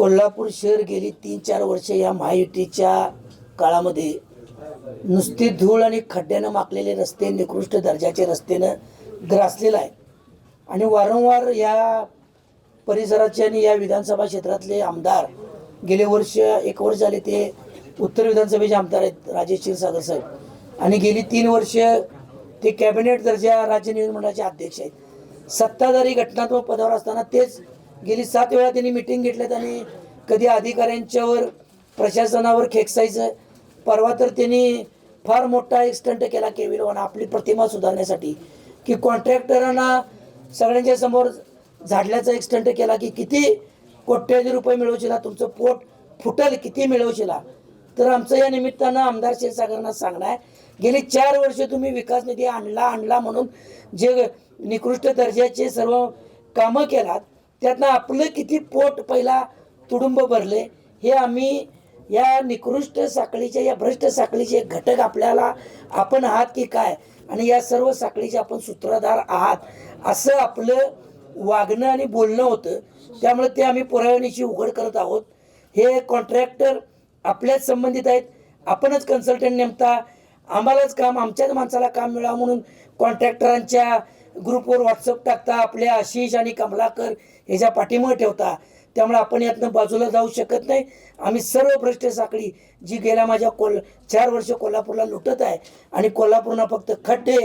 कोल्हापूर शहर गेली तीन चार वर्ष या महायुतीच्या काळामध्ये. नुसती धूळ आणि खड्ड्यानं माकलेले रस्ते निकृष्ट दर्जाचे रस्त्यानं ग्रासलेलं आहे. आणि वारंवार या परिसराचे आणि या विधानसभा क्षेत्रातले आमदार गेले वर्ष एक वर्ष झाले ते उत्तर विधानसभेचे आमदार आहेत राजेश क्षीरसागर साहेब. आणि गेली तीन वर्ष ते कॅबिनेट दर्जा राज्य नियोजन मंडळाचे अध्यक्ष आहेत. सत्ताधारी घटनात्मक पदावर असताना तेच गेली सात वेळा त्यांनी मिटिंग घेतल्यात आणि कधी अधिकाऱ्यांच्यावर प्रशासनावर खेकसायचं. परवा तर त्यांनी फार मोठा एक स्टंट केला केविल वन आपली प्रतिमा सुधारण्यासाठी. की कॉन्ट्रॅक्टरांना सगळ्यांच्या समोर झाडल्याचा एक स्टंट केला की किती कोट्यावधी रुपये मिळवशीला तुमचं पोट फुटल किती मिळवशीला तर आमचं या निमित्तानं आमदार क्षीरसागरांना सांगणं आहे गेली चार वर्ष तुम्ही विकास निधी आणला आणला म्हणून जे निकृष्ट दर्जाचे सर्व कामं केलात त्यातनं आपलं किती पोट पहिला तुडुंब भरले हे आम्ही या निकृष्ट साखळीच्या या भ्रष्ट साखळीचे एक घटक आपल्याला आपण आहात की काय? आणि या सर्व साखळीचे आपण सूत्रधार आहात. असं आपलं वागणं आणि बोलणं होतं. त्यामुळे ते आम्ही पुराव्यानिशी उघड करत आहोत. हे कॉन्ट्रॅक्टर आपल्याच संबंधित आहेत. आपणच कन्सल्टंट नेमता. आम्हालाच काम आमच्याच माणसाला काम मिळावं म्हणून कॉन्ट्रॅक्टरांच्या ग्रुपवर व्हॉट्सअप टाकता आपल्या आशिष आणि कमलाकर ह्याच्या पाठीमुळे ठेवता. त्यामुळे आपण यातनं बाजूला जाऊ शकत नाही. आम्ही सर्व भ्रष्ट साखळी जी गेल्या माझ्या कोल चार वर्ष कोल्हापूरला लुटत आहे आणि कोल्हापूरला फक्त खड्डे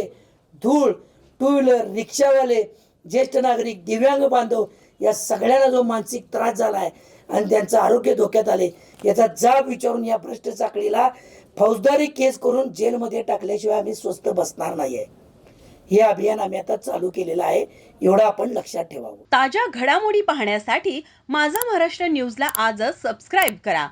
धूळ टू व्हीलर रिक्षावाले ज्येष्ठ नागरिक दिव्यांग बांधव या सगळ्यांना जो मानसिक त्रास झाला आहे आणि त्यांचं आरोग्य धोक्यात आले याचा जाब विचारून या भ्रष्ट साखळीला फौजदारी केस करून जेलमध्ये टाकल्याशिवाय आम्ही स्वस्त बसणार नाही आहे हे अभियान आम्ही आता चालू केलेलं आहे. एवढं आपण लक्षात ठेवावं. ताज्या घडामोडी पाहण्यासाठी माझा महाराष्ट्र न्यूजला आजच सबस्क्राईब करा.